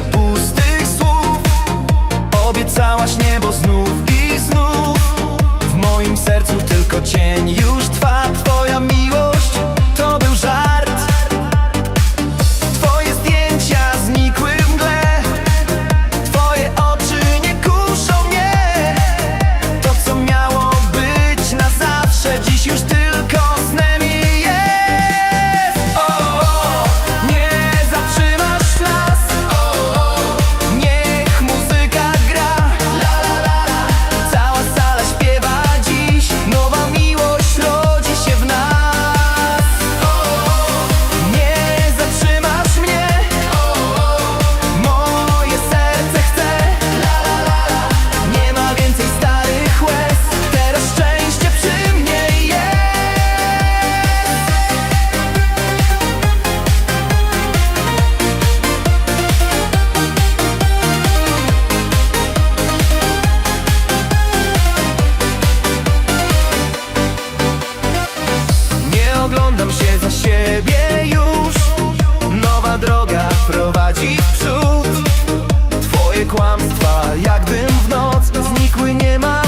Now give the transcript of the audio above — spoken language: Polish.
Liverpool ciebie już. Nowa droga prowadzi w przód. Twoje kłamstwa jakbym w noc Znikły nie ma